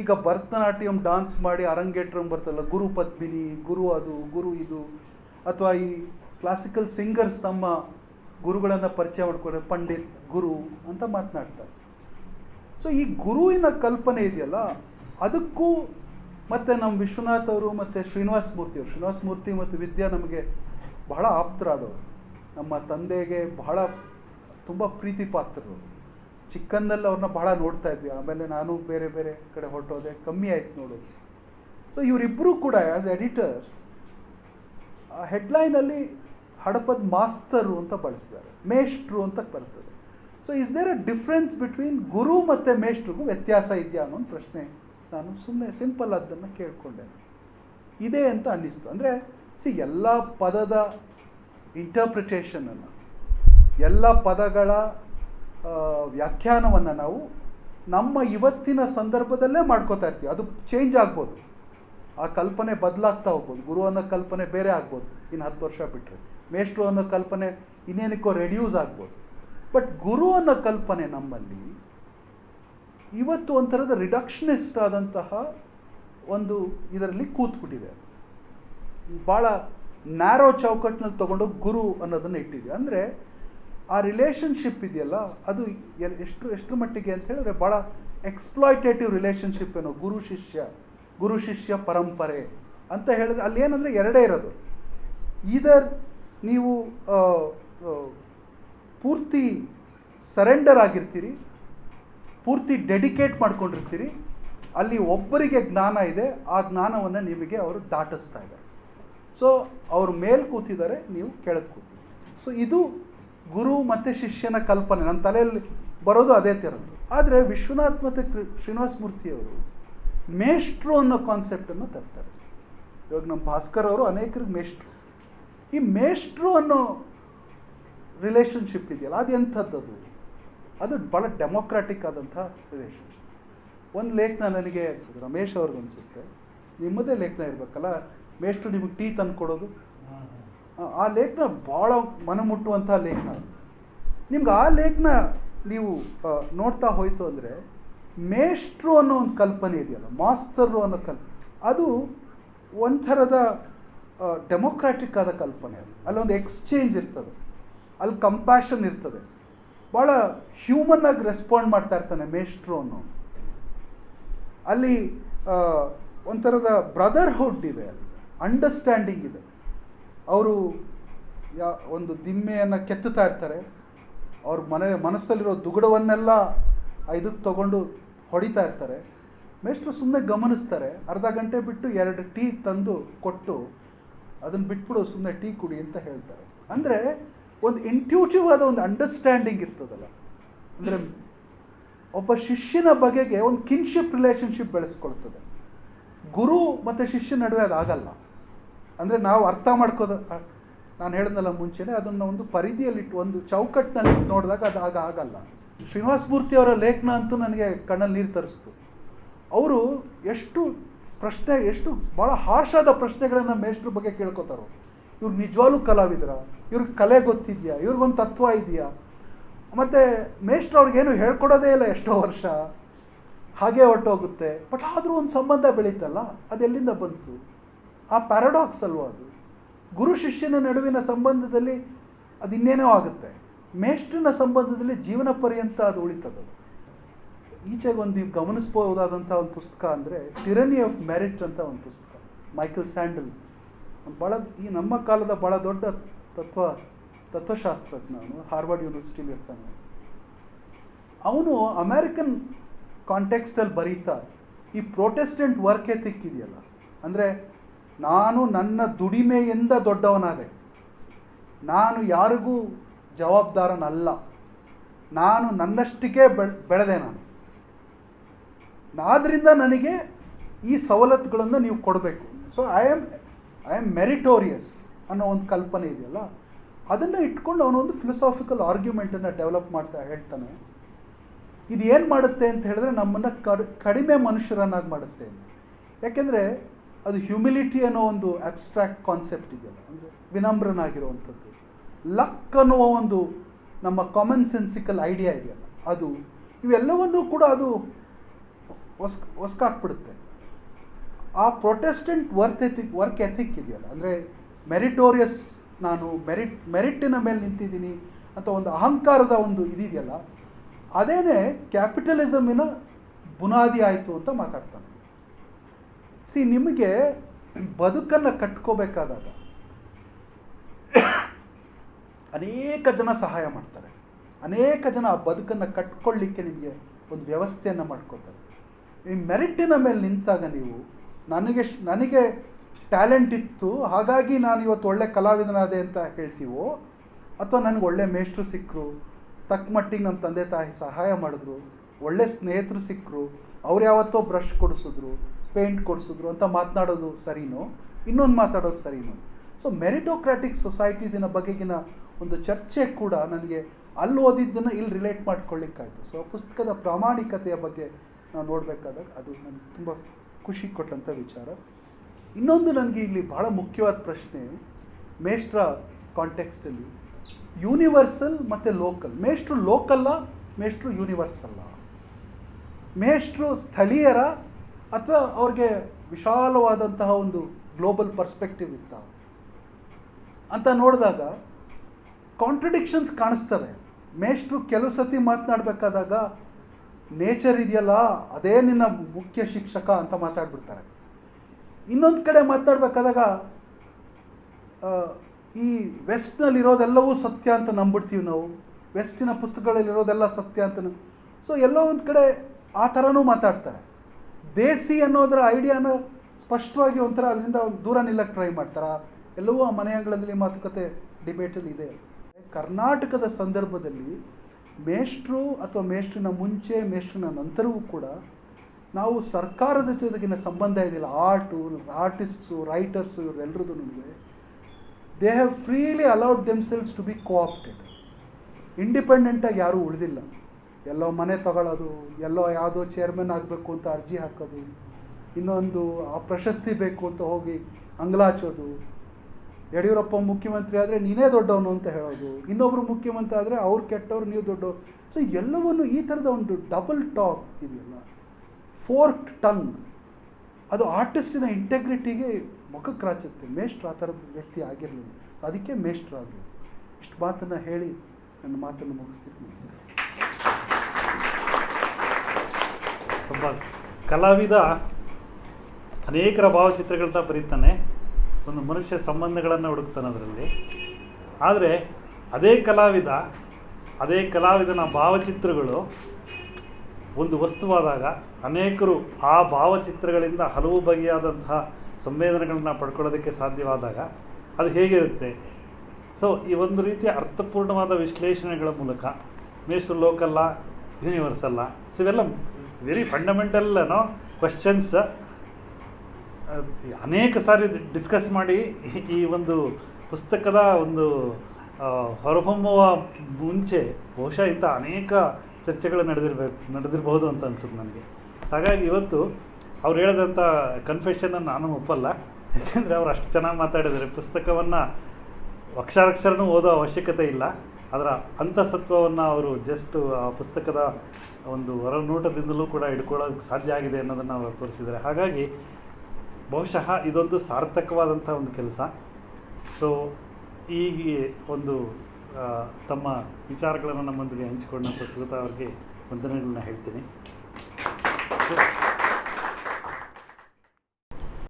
ಈಗ ಭರತನಾಟ್ಯಂ ಡಾನ್ಸ್ ಮಾಡಿ ಅರಂಗೇಟ್ರಂ ಬರ್ತಲ್ಲ ಗುರು ಪದ್ಮಿನಿ, ಗುರು ಅದು, ಗುರು ಇದು. ಅಥವಾ ಈ ಕ್ಲಾಸಿಕಲ್ ಸಿಂಗರ್ಸ್ ತಮ್ಮ ಗುರುಗಳನ್ನು ಪರಿಚಯ ಮಾಡ್ಕೊಂಡ್ರೆ ಪಂಡಿತ್, ಗುರು ಅಂತ ಮಾತನಾಡ್ತಾರೆ. ಸೊ ಈ ಗುರುವಿನ ಕಲ್ಪನೆ ಇದೆಯಲ್ಲ, ಅದಕ್ಕೂ ಮತ್ತು ನಮ್ಮ ವಿಶ್ವನಾಥ್ ಅವರು ಮತ್ತು ಶ್ರೀನಿವಾಸ ಮೂರ್ತಿ ಅವರು, ಶ್ರೀನಿವಾಸ ಮೂರ್ತಿ ಮತ್ತು ವಿದ್ಯಾ ನಮಗೆ ಬಹಳ ಆಪ್ತರಾದವರು. ನಮ್ಮ ತಂದೆಗೆ ಬಹಳ ತುಂಬ ಪ್ರೀತಿ ಪಾತ್ರರು. ಚಿಕ್ಕಂದಲ್ಲಿ ಅವ್ರನ್ನ ಬಹಳ ನೋಡ್ತಾ ಇದ್ವಿ. ಆಮೇಲೆ ನಾನು ಬೇರೆ ಬೇರೆ ಕಡೆ ಹೊರಟೋದೆ, ಕಮ್ಮಿ ಆಯ್ತು ನೋಡೋದು. ಸೊ ಇವರಿಬ್ಬರು ಕೂಡ ಆ್ಯಸ್ ಎಡಿಟರ್ಸ್ ಹೆಡ್ಲೈನಲ್ಲಿ ಹಡಪದ್ ಮಾಸ್ತರು ಅಂತ ಬಳಸಿದ್ದಾರೆ ಮೇಷ್ಟ್ರು ಅಂತ ಬರ್ತದೆ so is there a difference between ಗುರು ಮತ್ತು ಮೇಷ್ಟ್ರಿಗೂ ವ್ಯತ್ಯಾಸ ಇದೆಯಾ ಅನ್ನೋ ಒಂದು ಪ್ರಶ್ನೆ ನಾನು ಸುಮ್ಮನೆ ಸಿಂಪಲ್ ಅದನ್ನು ಕೇಳಿಕೊಂಡೆ. ಇದೆ ಅಂತ ಅನ್ನಿಸ್ತು. ಅಂದರೆ, ಸಿ, ಎಲ್ಲ ಪದದ ಇಂಟರ್ಪ್ರಿಟೇಷನನ್ನು ಎಲ್ಲ ಪದಗಳ ವ್ಯಾಖ್ಯಾನವನ್ನು ನಾವು ನಮ್ಮ ಇವತ್ತಿನ ಸಂದರ್ಭದಲ್ಲೇ ಮಾಡ್ಕೋತಾ ಇರ್ತೀವಿ. ಅದು ಚೇಂಜ್ ಆಗ್ಬೋದು. ಆ ಕಲ್ಪನೆ ಬದಲಾಗ್ತಾ ಹೋಗ್ಬೋದು. ಗುರು ಅನ್ನೋ ಕಲ್ಪನೆ ಬೇರೆ ಆಗ್ಬೋದು. ಇನ್ನು ಹತ್ತು ವರ್ಷ ಬಿಟ್ಟರೆ ಮೇಷ್ಟ್ರು ಅನ್ನೋ ಕಲ್ಪನೆ ಇನ್ನೇನಕ್ಕೋ ರೆಡ್ಯೂಸ್ ಆಗ್ಬೋದು. ಬಟ್ ಗುರು ಅನ್ನೋ ಕಲ್ಪನೆ ನಮ್ಮಲ್ಲಿ ಇವತ್ತು ಒಂಥರದ ರಿಡಕ್ಷನಿಸ್ಟ್ ಆದಂತಹ ಒಂದು ಇದರಲ್ಲಿ ಕೂತ್ಬಿಟ್ಟಿದೆ. ಭಾಳ ನ್ಯಾರೋ ಚೌಕಟ್ಟಿನಲ್ಲಿ ತೊಗೊಂಡು ಗುರು ಅನ್ನೋದನ್ನು ಇಟ್ಟಿದೆ. ಅಂದರೆ ಆ ರಿಲೇಷನ್ಶಿಪ್ ಇದೆಯಲ್ಲ, ಅದು ಎಷ್ಟು ಎಷ್ಟು ಮಟ್ಟಿಗೆ ಅಂತ ಹೇಳಿದ್ರೆ ಭಾಳ ಎಕ್ಸ್ಪ್ಲಾಯ್ಟೇಟಿವ್ ರಿಲೇಷನ್ಶಿಪ್ ಏನೋ ಗುರು ಶಿಷ್ಯ ಗುರು ಶಿಷ್ಯ ಪರಂಪರೆ ಅಂತ ಹೇಳಿದ್ರೆ ಅಲ್ಲಿ ಏನಂದರೆ ಎರಡೇ ಇರೋದು. ಇದರ್ ನೀವು ಪೂರ್ತಿ ಸರೆಂಡರ್ ಆಗಿರ್ತೀರಿ, ಪೂರ್ತಿ ಡೆಡಿಕೇಟ್ ಮಾಡ್ಕೊಂಡಿರ್ತೀರಿ, ಅಲ್ಲಿ ಒಬ್ಬರಿಗೆ ಜ್ಞಾನ ಇದೆ, ಆ ಜ್ಞಾನವನ್ನು ನಿಮಗೆ ಅವರು ದಾಟಿಸ್ತಾ ಇದ್ದಾರೆ. ಸೊ ಅವರು ಮೇಲ್ ಕೂತಿದ್ದಾರೆ, ನೀವು ಕೆಳಗೆ ಕೂತಿದ್ದೀರಿ ಸೊ ಇದು ಗುರು ಮತ್ತು ಶಿಷ್ಯನ ಕಲ್ಪನೆ. ನನ್ನ ತಲೆಯಲ್ಲಿ ಬರೋದು ಅದೇ ಥರದ್ದು ಆದರೆ ವಿಶ್ವನಾಥ್ ಮತ್ತು ಶ್ರೀನಿವಾಸ ಮೂರ್ತಿಯವರು ಮೇಷ್ಟ್ರು ಅನ್ನೋ ಕಾನ್ಸೆಪ್ಟನ್ನು ತರ್ತಾರೆ. ಇವಾಗ ನಮ್ಮ ಭಾಸ್ಕರ್ ಅವರು ಅನೇಕರಿಗೆ ಮೇಷ್ಟ್ರು. ಈ ಮೇಷ್ಟ್ರು ಅನ್ನೋ ರಿಲೇಷನ್ಶಿಪ್ ಇದೆಯಲ್ಲ, ಅದು ಎಂಥದ್ದು ಅದು? ಅದು ಭಾಳ ಡೆಮೋಕ್ರಾಟಿಕ್ ಆದಂಥ ರಿಲೇಷನ್ಶಿಪ್ ಒಂದು ಲೇಖನ ನನಗೆ ರಮೇಶ್ ಅವ್ರಿಗೆ ಅನಿಸುತ್ತೆ. ನಿಮ್ಮದೇ ಲೇಖನ ಇರಬೇಕಲ್ಲ, ಮೇಷ್ಟ್ರು ನಿಮಗೆ ಟೀ ತಂದು ಕೊಡೋದು? ಆ- ಲೇಖನ ಭಾಳ ಮನಮುಟ್ಟುವಂಥ ಲೇಖನ. ನಿಮ್ಗೆ ಆ ಲೇಖನ ನೀವು ನೋಡ್ತಾ ಹೋಯಿತು ಅಂದರೆ ಮೇಷ್ಟ್ರು ಅನ್ನೋ ಒಂದು ಕಲ್ಪನೆ ಇದೆಯಲ್ಲ, ಮಾಸ್ತರು ಅನ್ನೋ ಕಲ್ಪನೆ. ಅದು ಒಂಥರದ ಡೆಮೊಕ್ರಾಟಿಕ್ ಆದ ಕಲ್ಪನೆ ಅದು. ಅಲ್ಲೊಂದು ಎಕ್ಸ್ಚೇಂಜ್ ಇರ್ತದೆ. ಅಲ್ಲಿ ಕಂಪ್ಯಾಷನ್ ಇರ್ತದೆ. ಭಾಳ ಹ್ಯೂಮನ್ ಆಗಿ ರೆಸ್ಪಾಂಡ್ ಮಾಡ್ತಾ ಇರ್ತಾನೆ ಮೇಷ್ಟ್ರು ಅನ್ನೋ ಅಲ್ಲಿ ಒಂಥರದ ಬ್ರದರ್ಹುಡ್ ಇದೆ ಅಲ್ಲಿ. ಅಂಡರ್ಸ್ಟ್ಯಾಂಡಿಂಗ್ ಇದೆ. ಅವರು ಯಾ, ಒಂದು ದಿಮ್ಮೆಯನ್ನು ಕೆತ್ತುತ್ತಾ ಇರ್ತಾರೆ. ಅವ್ರ ಮನೆ, ಮನಸ್ಸಲ್ಲಿರೋ ದುಗುಡವನ್ನೆಲ್ಲ ಇದಕ್ಕೆ ತೊಗೊಂಡು ಹೊಡಿತಾ ಇರ್ತಾರೆ. ಮೇಷ್ಟ್ರು ಸುಮ್ಮನೆ ಗಮನಿಸ್ತಾರೆ. ಅರ್ಧ ಗಂಟೆ ಬಿಟ್ಟು ಎರಡು ಟೀ ತಂದು ಕೊಟ್ಟು ಅದನ್ನು ಬಿಟ್ಬಿಡು ಸುಮ್ಮನೆ ಟೀ ಕುಡಿ ಅಂತ ಹೇಳ್ತಾರೆ. ಅಂದರೆ ಒಂದು ಇಂಟ್ಯೂಟಿವ್ ಆದ ಒಂದು ಅಂಡರ್ಸ್ಟ್ಯಾಂಡಿಂಗ್ ಇರ್ತದಲ್ಲ. ಅಂದರೆ ಒಬ್ಬ ಶಿಷ್ಯನ ಬಗೆಗೆ ಒಂದು ಕಿನ್ಶಿಪ್ ರಿಲೇಷನ್ಶಿಪ್ ಬೆಳೆಸ್ಕೊಳ್ತದೆ. ಗುರು ಮತ್ತು ಶಿಷ್ಯ ನಡುವೆ ಅದಾಗಲ್ಲ ಅಂದರೆ ನಾವು ಅರ್ಥ ಮಾಡ್ಕೋದ ನಾನು ಹೇಳಿದ್ನಲ್ಲ ಮುಂಚೆನೇ, ಅದನ್ನು ಒಂದು ಪರಿಧಿಯಲ್ಲಿಟ್ಟು, ಒಂದು ಚೌಕಟ್ಟಿನಲ್ಲಿ ನೋಡಿದಾಗ ಅದು ಆಗ ಆಗಲ್ಲ. ಶ್ರೀನಿವಾಸ ಮೂರ್ತಿ ಅವರ ಲೇಖನ ಅಂತೂ ನನಗೆ ಕಣ್ಣಲ್ಲಿ ನೀರು ತರಿಸ್ತು. ಅವರು ಎಷ್ಟು ಪ್ರಶ್ನೆ, ಎಷ್ಟು ಭಾಳ ಹಾರ್ಷಾದ ಪ್ರಶ್ನೆಗಳನ್ನು ಮೇಷ್ಟ್ರ ಬಗ್ಗೆ ಕೇಳ್ಕೊತಾರೋ. ಇವ್ರು ನಿಜವಾಗ್ಲೂ ಕಲಾವಿದರ, ಇವ್ರಿಗೆ ಕಲೆ ಗೊತ್ತಿದೆಯಾ, ಇವ್ರಿಗೊಂದು ತತ್ವ ಇದೆಯಾ? ಮತ್ತು ಮೇಷ್ಟ್ರು ಅವ್ರಿಗೇನು ಹೇಳ್ಕೊಡೋದೇ ಇಲ್ಲ ಎಷ್ಟೋ ವರ್ಷ. ಹಾಗೆ ಹೊರಟೋಗುತ್ತೆ. ಬಟ್ ಆದರೂ ಒಂದು ಸಂಬಂಧ ಬೆಳೀತಲ್ಲ ಅದೆಲ್ಲಿಂದ ಬಂತು? ಆ ಪ್ಯಾರಾಡಾಕ್ಸ್ ಅಲ್ವಾ ಅದು? ಗುರು ಶಿಷ್ಯನ ನಡುವಿನ ಸಂಬಂಧದಲ್ಲಿ ಅದು ಇನ್ನೇನೋ ಆಗುತ್ತೆ. ಮೇಷ್ಟ್ರನ ಸಂಬಂಧದಲ್ಲಿ ಜೀವನ ಪರ್ಯಂತ ಅದು ಉಳಿತದೆ. ಈಚೆಗೆ ಒಂದು ನೀವು ಗಮನಿಸ್ಬೋದಾದಂಥ ಒಂದು ಪುಸ್ತಕ ಅಂದರೆ ಟಿರನಿ ಆಫ್ ಮ್ಯಾರಿಟ್ ಅಂತ ಒಂದು ಪುಸ್ತಕ ಮೈಕಲ್ ಸ್ಯಾಂಡಲ್ ಭಾಳ ಈ ನಮ್ಮ ಕಾಲದ ಭಾಳ ದೊಡ್ಡ ತತ್ವ, ತತ್ವಶಾಸ್ತ್ರಜ್ಞ ಅವನು ಹಾರ್ವರ್ಡ್ ಯೂನಿವರ್ಸಿಟಿಲಿ ಇರ್ತಾನೆ ಅವನು. ಅಮೇರಿಕನ್ ಕಾಂಟೆಕ್ಸ್ಟಲ್ಲಿ ಬರೀತಾ, ಈ ಪ್ರೊಟೆಸ್ಟೆಂಟ್ ವರ್ಕ್ ಎಥಿಕ್ ಇದೆಯಲ್ಲ. ಅಂದರೆ ನಾನು ನನ್ನ ದುಡಿಮೆಯಿಂದ ದೊಡ್ಡವನಾದೆ. ನಾನು ಯಾರಿಗೂ ಜವಾಬ್ದಾರನಲ್ಲ. ನಾನು ನನ್ನಷ್ಟಕ್ಕೆ ಬೆಳ್ ಬೆಳೆದೆ ನಾನು. ಆದ್ದರಿಂದ ನನಗೆ ಈ ಸವಲತ್ತುಗಳನ್ನು ನೀವು ಕೊಡಬೇಕು. So I am I am meritorious ಅನ್ನೋ ಒಂದು ಕಲ್ಪನೆ ಇದೆಯಲ್ಲ, ಅದನ್ನು ಇಟ್ಕೊಂಡು ಅವನೊಂದು ಫಿಲಸಾಫಿಕಲ್ ಆರ್ಗ್ಯುಮೆಂಟನ್ನು ಡೆವಲಪ್ ಮಾಡ್ತಾ ಹೇಳ್ತಾನೆ. ಇದು ಏನು ಮಾಡುತ್ತೆ ಅಂತ ಹೇಳಿದ್ರೆ ನಮ್ಮನ್ನು ಕಡ್, ಕಡಿಮೆ ಮನುಷ್ಯರನ್ನಾಗಿ ಮಾಡುತ್ತೆ. ಯಾಕೆಂದರೆ ಅದು ಹ್ಯುಮಿಲಿಟಿ ಅನ್ನೋ ಒಂದು ಅಬ್ಸ್ಟ್ರಾಕ್ಟ್ ಕಾನ್ಸೆಪ್ಟ್ ಇದೆಯಲ್ಲ, ಅಂದರೆ ವಿನಮ್ರನಾಗಿರುವಂಥದ್ದು. ಲಕ್ ಅನ್ನುವ ಒಂದು ನಮ್ಮ ಕಾಮನ್ ಸೆನ್ಸಿಕಲ್ ಐಡಿಯಾ ಇದೆಯಲ್ಲ, ಅದು ಇವೆಲ್ಲವನ್ನೂ ಕೂಡ ಅದು ಒಸ್ ಒಸ್ಕಾಕ್ಬಿಡುತ್ತೆ. ಆ Protestant work ethic work ethic ಇದೆಯಲ್ಲ, ಅಂದರೆ ಮೆರಿಟೋರಿಯಸ್ ನಾನು ಮೆರಿಟ್ ಮೆರಿಟಿನ ಮೇಲೆ ನಿಂತಿದ್ದೀನಿ ಅಂತ ಒಂದು ಅಹಂಕಾರದ ಒಂದು ಇದಿದೆಯಲ್ಲ, ಅದೇನೇ ಕ್ಯಾಪಿಟಲಿಸಮಿನ ಬುನಾದಿ ಆಯಿತು ಅಂತ ಮಾತಾಡ್ತಾನೆ. ಸಿ ನಿಮಗೆ ಬದುಕನ್ನು ಕಟ್ಕೋಬೇಕಾದಾಗ ಅನೇಕ ಜನ ಸಹಾಯ ಮಾಡ್ತಾರೆ. ಅನೇಕ ಜನ ಆ ಬದುಕನ್ನು ಕಟ್ಕೊಳ್ಳಿಕ್ಕೆ ನಿಮಗೆ ಒಂದು ವ್ಯವಸ್ಥೆಯನ್ನು ಮಾಡ್ಕೊಳ್ತಾರೆ. ಈ ಮೆರಿಟಿನ ಮೇಲೆ ನಿಂತಾಗ ನೀವು ನನಗೆ ನನಗೆ ಟ್ಯಾಲೆಂಟ್ ಇತ್ತು, ಹಾಗಾಗಿ ನಾನು ಇವತ್ತು ಒಳ್ಳೆ ಕಲಾವಿದನಾದೆ ಅಂತ ಹೇಳ್ತೀವೋ, ಅಥವಾ ನನಗೆ ಒಳ್ಳೆ ಮೇಷ್ಟ್ರು ಸಿಕ್ಕರು ತಕ್ಕ ಮಟ್ಟಿಗೆ ನಮ್ಮ ತಂದೆ ತಾಯಿ ಸಹಾಯ ಮಾಡಿದ್ರು, ಒಳ್ಳೆ ಸ್ನೇಹಿತರು ಸಿಕ್ಕರು ಅವ್ರು ಯಾವತ್ತೋ ಬ್ರಷ್ ಕೊಡಿಸಿದ್ರು, ಪೇಂಟ್ ಕೊಡಿಸಿದ್ರು ಅಂತ ಮಾತನಾಡೋದು ಸರಿನೋ, ಇನ್ನೊಂದು ಮಾತಾಡೋದು ಸರಿನೋ. ಸೊ ಮೆರಿಟೋಕ್ರಾಟಿಕ್ ಸೊಸೈಟೀಸಿನ ಬಗೆಗಿನ ಒಂದು ಚರ್ಚೆ ಕೂಡ ನನಗೆ ಅಲ್ಲಿ ಓದಿದ್ದನ್ನು ಇಲ್ಲಿ ರಿಲೇಟ್ ಮಾಡ್ಕೊಳ್ಳಿಕ್ಕಾಯಿತು. ಸೊ ಪುಸ್ತಕದ ಪ್ರಾಮಾಣಿಕತೆಯ ಬಗ್ಗೆ ನಾವು ನೋಡಬೇಕಾದಾಗ ಅದು ನನಗೆ ತುಂಬ ಖುಷಿ ಕೊಟ್ಟಂಥ ವಿಚಾರ. ಇನ್ನೊಂದು ನನಗೆ ಇಲ್ಲಿ ಬಹಳ ಮುಖ್ಯವಾದ ಪ್ರಶ್ನೆ, ಮೇಷ್ಟ್ರ ಕಾಂಟೆಕ್ಸ್ಟಲ್ಲಿ ಯೂನಿವರ್ಸಲ್ ಮತ್ತು ಲೋಕಲ್ ಮೇಷ್ಟ್ರು ಲೋಕಲ್ಲ ಮೇಷ್ಟ್ರು ಯೂನಿವರ್ಸಲ್ಲ ಮೇಷ್ಟ್ರು ಸ್ಥಳೀಯರ ಅಥವಾ ಅವ್ರಿಗೆ ವಿಶಾಲವಾದಂತಹ ಒಂದು ಗ್ಲೋಬಲ್ ಪರ್ಸ್ಪೆಕ್ಟಿವ್ ಇತ್ತ? ಅಂತ ನೋಡಿದಾಗ ಕಾಂಟ್ರಡಿಕ್ಷನ್ಸ್ ಕಾಣಿಸ್ತವೆ. ಮೇಷ್ಟ್ರು ಕೆಲವು ಸತಿ ಮಾತನಾಡಬೇಕಾದಾಗ ನೇಚರ್ ಇದೆಯಲ್ಲ, ಅದೇ ನಿನ್ನ ಮುಖ್ಯ ಶಿಕ್ಷಕ ಅಂತ ಮಾತಾಡ್ಬಿಡ್ತಾರೆ. ಇನ್ನೊಂದು ಕಡೆ ಮಾತಾಡಬೇಕಾದಾಗ ಈ ವೆಸ್ಟ್ನಲ್ಲಿರೋದೆಲ್ಲವೂ ಸತ್ಯ ಅಂತ ನಂಬಿಡ್ತೀವಿ ನಾವು. ವೆಸ್ಟಿನ ಪುಸ್ತಕಗಳಲ್ಲಿರೋದೆಲ್ಲ ಸತ್ಯ ಅಂತ ಸೊ ಎಲ್ಲೋ ಒಂದು ಕಡೆ ಆ ಥರನೂ ಮಾತಾಡ್ತಾರೆ. ದೇಸಿ ಅನ್ನೋದರ ಐಡಿಯಾನ ಸ್ಪಷ್ಟವಾಗಿ ಒಂಥರ ಅದರಿಂದ ದೂರ ನಿಲ್ಲಕ್ಕೆ ಟ್ರೈ ಮಾಡ್ತಾರೆ? ಎಲ್ಲವೂ ಆ ಮನೆಯಂಗಳಲ್ಲಿ ಮಾತುಕತೆ, ಡಿಬೇಟಲ್ಲಿ ಇದೆ. ಕರ್ನಾಟಕದ ಸಂದರ್ಭದಲ್ಲಿ ಮೇಷ್ಟ್ರು ಅಥವಾ ಮೇಷ್ಟ್ರಿನ ಮುಂಚೆ, ಮೇಷ್ಟ್ರಿನ ನಂತರವೂ ಕೂಡ ನಾವು ಸರ್ಕಾರದ ಜೊತೆಗಿನ ಸಂಬಂಧ ಇದೆಯಲ್ಲ art, artists, writers ಇವರೆಲ್ಲರದ್ದು they have freely allowed themselves to be coopted. ಇಂಡಿಪೆಂಡೆಂಟಾಗಿ ಯಾರೂ ಉಳಿದಿಲ್ಲ. ಎಲ್ಲೋ ಮನೆ ತಗೊಳ್ಳೋದು ಎಲ್ಲೋ ಯಾವುದೋ ಚೇರ್ಮನ್ ಆಗಬೇಕು ಅಂತ ಅರ್ಜಿ ಹಾಕೋದು, ಇನ್ನೊಂದು ಆ ಪ್ರಶಸ್ತಿ ಬೇಕು ಅಂತ ಹೋಗಿ ಅಂಗ್ಲಾಚೋದು ಯಡಿಯೂರಪ್ಪ ಮುಖ್ಯಮಂತ್ರಿ ಆದರೆ ನೀನೇ ದೊಡ್ಡವನು ಅಂತ ಹೇಳೋದು. ಇನ್ನೊಬ್ಬರು ಮುಖ್ಯಮಂತ್ರಿ ಆದರೆ ಅವ್ರು ಕೆಟ್ಟವ್ರು ನೀವು ದೊಡ್ಡವರು. ಸೊ ಎಲ್ಲವನ್ನು ಈ ಥರದ ಒಂದು ಡಬಲ್ ಟಾಕ್ ಇದೆಯಲ್ಲ. ಫೋರ್ಕ್ ಟಂಗ್ ಅದು ಆರ್ಟಿಸ್ಟಿನ ಇಂಟೆಗ್ರಿಟಿಗೆ ಮುಖಕ್ಕೆ ರಾಚುತ್ತೆ ಮೇಷ್ಟ್ರು ಆ ಥರದ ವ್ಯಕ್ತಿ ಆಗಿರಲಿಲ್ಲ. ಅದಕ್ಕೆ ಮೇಷ್ಟ್ರ ಆದರು. ಇಷ್ಟು ಮಾತನ್ನು ಹೇಳಿ ನನ್ನ ಮಾತನ್ನು ಮುಗಿಸ್ತೀನಿ.
ಕಲಾವಿದ ಅನೇಕರ ಭಾವಚಿತ್ರಗಳನ್ನ ಬರೀತಾನೆ. ಒಂದು ಮನುಷ್ಯ ಸಂಬಂಧಗಳನ್ನು ಹುಡುಕ್ತಾನೆ ಅದರಲ್ಲಿ. ಆದರೆ ಅದೇ ಕಲಾವಿದ, ಅದೇ ಕಲಾವಿದನ ಭಾವಚಿತ್ರಗಳು ಒಂದು ವಸ್ತುವಾದಾಗ ಅನೇಕರು ಆ ಭಾವಚಿತ್ರಗಳಿಂದ ಹಲವು ಬಗೆಯಾದಂತಹ ಸಂವೇದನೆಗಳನ್ನು ಪಡ್ಕೊಳ್ಳೋದಕ್ಕೆ ಸಾಧ್ಯವಾದಾಗ ಅದು ಹೇಗಿರುತ್ತೆ? ಸೊ ಈ ಒಂದು ರೀತಿಯ ಅರ್ಥಪೂರ್ಣವಾದ ವಿಶ್ಲೇಷಣೆಗಳ ಮೂಲಕ ಮೇಷ್ಟು ಲೋಕಲ್ಲ ಯೂನಿವರ್ಸಲ್ಲ ಸೊ ಇವೆಲ್ಲ ವೆರಿ ಫಂಡಮೆಂಟಲ್ ನೋ ಕ್ವಶನ್ಸ್ ಅನೇಕ ಸಾರಿ ಡಿಸ್ಕಸ್ ಮಾಡಿ ಈ ಒಂದು ಪುಸ್ತಕದ ಒಂದು ಹೊರಹೊಮ್ಮುವ ಮುಂಚೆ ಬಹುಶಃ ಇಂಥ ಅನೇಕ ಚರ್ಚೆಗಳು ನಡೆದಿರ್ಬೇಕು ನಡೆದಿರಬಹುದು ಅಂತ ಅನ್ಸುತ್ತೆ ನನಗೆ. ಹಾಗಾಗಿ ಇವತ್ತು ಅವ್ರು ಹೇಳಿದಂಥ ಕನ್ಫೆಷನನ್ನು ನಾನು ಒಪ್ಪಲ್ಲ. ಯಾಕೆಂದರೆ ಅವ್ರು ಅಷ್ಟು ಚೆನ್ನಾಗಿ ಮಾತಾಡಿದ್ದಾರೆ. ಪುಸ್ತಕವನ್ನು ಅಕ್ಷರಾಕ್ಷರನೂ ಓದೋ ಅವಶ್ಯಕತೆ ಇಲ್ಲ. ಅದರ ಅಂತಸತ್ವವನ್ನು ಅವರು ಜಸ್ಟ್ ಆ, ಪುಸ್ತಕದ ಒಂದು ಹೊರನೋಟದಿಂದಲೂ ಕೂಡ ಹಿಡ್ಕೊಳ್ಳೋದಕ್ಕೆ ಸಾಧ್ಯ ಆಗಿದೆ ಅನ್ನೋದನ್ನು ಅವರು ತೋರಿಸಿದ್ದಾರೆ. ಹಾಗಾಗಿ ಬಹುಶಃ ಇದೊಂದು ಸಾರ್ಥಕವಾದಂಥ ಒಂದು ಕೆಲಸ. ಸೊ ಈಗ ಒಂದು ತಮ್ಮ ವಿಚಾರಗಳನ್ನು ನಮ್ಮೊಂದಿಗೆ ಹಂಚಿಕೊಂಡಂಥ ಸುಗತ ಅವರಿಗೆ ವಂದನೆಗಳನ್ನ ಹೇಳ್ತೀನಿ.